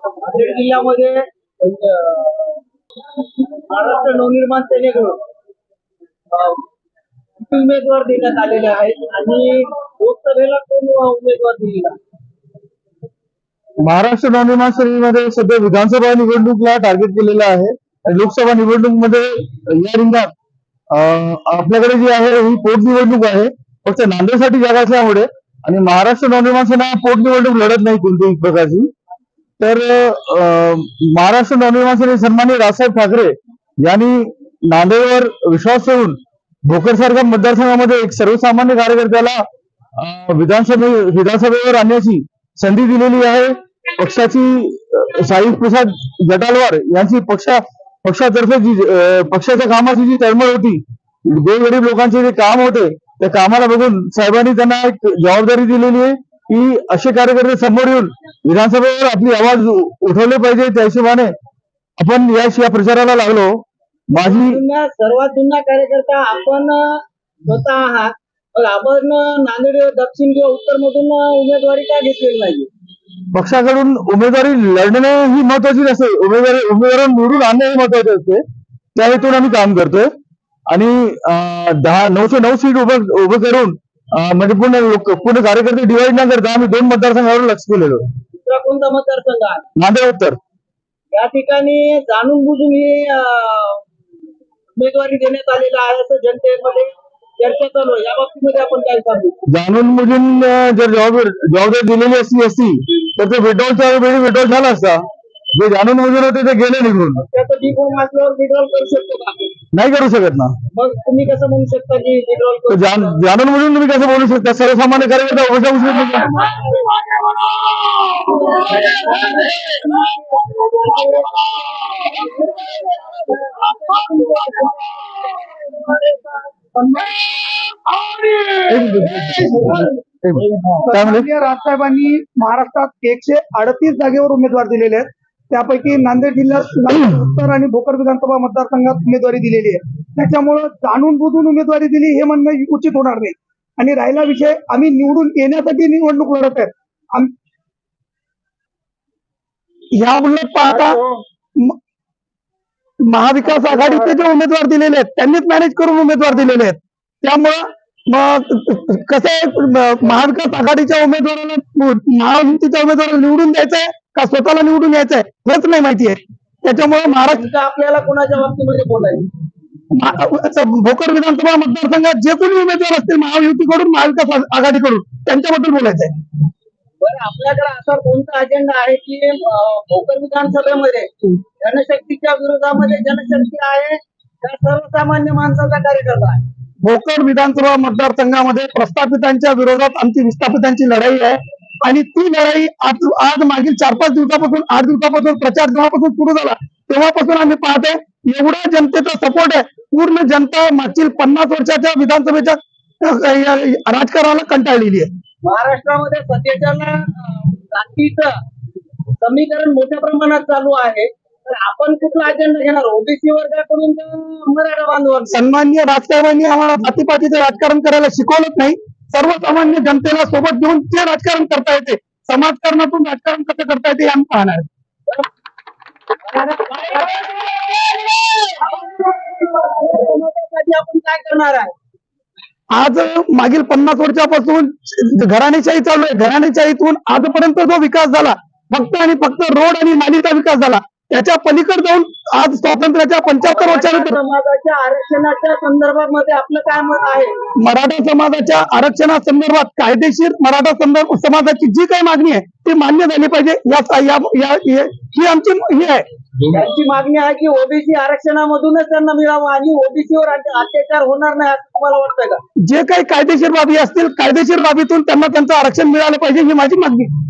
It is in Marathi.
नांदेड जिल्ह्यामध्ये महाराष्ट्र नवनिर्माण सेनेकडून उमेदवार देण्यात आलेले आहेत आणि लोकसभेला कोण उमेदवार दिलेला महाराष्ट्र नवनिर्माण सेनेमध्ये सध्या विधानसभा निवडणूकला टार्गेट केलेलं आहे आणि लोकसभा निवडणूकमध्ये या रिंगात आपल्याकडे जी आहे ही पोटनिवडणूक आहे. फक्त नांदेडसाठी जागा असल्यामुळे आणि महाराष्ट्र नवनिर्माण सेना पोटनिवडणूक लढत नाही कोणत्याही प्रकारची. तर अं, महाराष्ट्र नवनिर्माण सेने सन्मान्य राजसाहेब ठाकरे यांनी नांदेडवर विश्वास ठेवून भोकरसारख्या मतदारसंघामध्ये एक सर्वसामान्य कार्यकर्त्याला विधानसभे विधानसभेवर आणण्याची संधी दिलेली आहे. पक्षाची साई प्रसाद जटालवार यांची पक्षा पक्षातर्फे जी पक्षाच्या कामाची जी तळमळ होती गोरगरीब लोकांचे जे काम होते त्या कामाला बघून साहेबांनी त्यांना एक जबाबदारी दिलेली आहे. की असे कार्यकर्ते समोर येऊन विधानसभेवर आपली आवाज उठवले पाहिजे त्या हिशोबाने आपण या या प्रचाराला लागलो. माझी सर्वात जुना कार्यकर्ता आपण स्वतः आहात मग आपण नांदेड दक्षिण किंवा उत्तर मधून उमेदवारी का घेतलेली नाही पक्षाकडून उमेदवारी लढणे ही महत्वाची नसते. उमेदवारी उमेदवार निवडून आणणे ही महत्त्वाचे असते. त्या हेतून आम्ही काम करतोय. आणि दहा नऊशे नऊ सीट उभं उभं करून म्हणजे पूर्ण लोक पूर्ण कार्यकर्ते डिवाइड न करता आम्ही दोन मतदारसंघावर लक्ष केलेलो आहे. दुसरा कोणता मतदारसंघ आहे? नांदेड उत्तर. या ठिकाणी जाणून बुजून ही अं, उमेदवारी देण्यात आलेला आहे असं जनतेमध्ये चर्चा चालू आहे. या बाबतीमध्ये आपण काय सांगू? जाणून बुजून जर जबाबदारी जबाबदारी दिलेली असली असती तर ते विड्रॉलच्या वेळी विड्रॉल झाला असता. जे जाणून बुजून होते ते गेले निघून त्याचं डिफॉर्म असल्यावर विड्रॉल करू शकतो का? नाही करू शकत ना. मग तुम्ही कसं म्हणू शकता की विड्रॉल तर करू जाण- जाणून बुजून तुम्ही कसं बोलू शकता? सर्वसामान्य कार्यकर्ता उभं जाऊ शकत नाही. काय म्हणले? सन्माननीय राजसाहेबांनी महाराष्ट्रात एकशे अडतीस जागेवर उमेदवार दिलेले आहेत. त्यापैकी नांदेड जिल्ह्यात नांदेड उत्तर आणि भोकर विधानसभा मतदारसंघात उमेदवारी दिलेली आहे. त्याच्यामुळं जाणून बुजून उमेदवारी दिली हे म्हणणं उचित होणार नाही. आणि राहिला विषय आम्ही निवडून येण्यासाठी निवडणूक लढत आहेत. ह्या उलट पाहता महाविकास आघाडीचे जे उमेदवार दिलेले आहेत त्यांनीच मॅनेज करून उमेदवार दिलेले आहेत. त्यामुळं मग कसं महाविकास आघाडीच्या उमेदवाराला महायुतीच्या उमेदवाराला निवडून द्यायचंय का स्वतःला निवडून यायचंय? हेच नाही माहिती आहे त्याच्यामुळे महाराष्ट्र आपल्याला कोणाच्या बाबतीमध्ये बोलायचं? भोकर विधानसभा मतदारसंघात जे कोणी उमेदवार असतील महायुतीकडून महाविकास आघाडीकडून त्यांच्याबद्दल बोलायचं आहे आपल्याकडे असा कोणता अजेंडा आहे की भोकर विधानसभेमध्ये जनशक्तीच्या विरोधामध्ये जनशक्ती आहे का सर्वसामान्य माणसाचा कार्यकर्ता आहे? भोकर विधानसभा मतदारसंघामध्ये प्रस्थापितांच्या विरोधात आमची विस्थापितांची लढाई आहे. आणि ती लढाई आज आज मागील चार पाच दिवसापासून आठ दिवसापासून प्रचार जेव्हापासून सुरू झाला तेव्हापासून आम्ही पाहतोय एवढा जनतेचा सपोर्ट आहे. पूर्ण जनता मागील पन्नास वर्षाच्या विधानसभेच्या राजकारणाला कंटाळलेली आहे. महाराष्ट्रामध्ये सध्याच्या जातीचं समीकरण मोठ्या प्रमाणात चालू आहे. तर आपण कुठला अजेंडा घेणार? ओबीसी वर्गाकडून मराठा बांधवांचा सन्माननीय राजकारण्यांनी आम्हाला जातीपातीचं राजकारण करायला शिकवलंच नाही. सर्वसामान्य जनतेला सोबत घेऊन ते राजकारण करता येते. समाजकारणातून राजकारण कसं करता येते हे आम्ही पाहणार आपण काय करणार आहे. आज मागील पन्नास वर्षापासून घराणेशाही चालू आहे. घराणेशाहीतून आजपर्यंत जो विकास झाला फक्त आणि फक्त रोड आणि नालीचा विकास झाला. त्याच्या पलीकडे जाऊन आज स्वातंत्र्याच्या पंच्याहत्तर वर्षानंतर समाजाच्या आरक्षणाच्या संदर्भामध्ये आपलं काय मत आहे? मराठा समाजाच्या आरक्षणासंदर्भात कायदेशीर मराठा संदर्भ समाजाची जी काही मागणी आहे ती मान्य झाली पाहिजे. या ही आमची ही आहे. त्यांची मागणी आहे की ओबीसी आरक्षणामधूनच त्यांना मिळावं आणि ओबीसीवर अत्याचार होणार नाही असं तुम्हाला वाटतंय का? जे काही कायदेशीर बाबी असतील कायदेशीर बाबीतून त्यांना त्यांचं आरक्षण मिळालं पाहिजे ही माझी मागणी. आहे.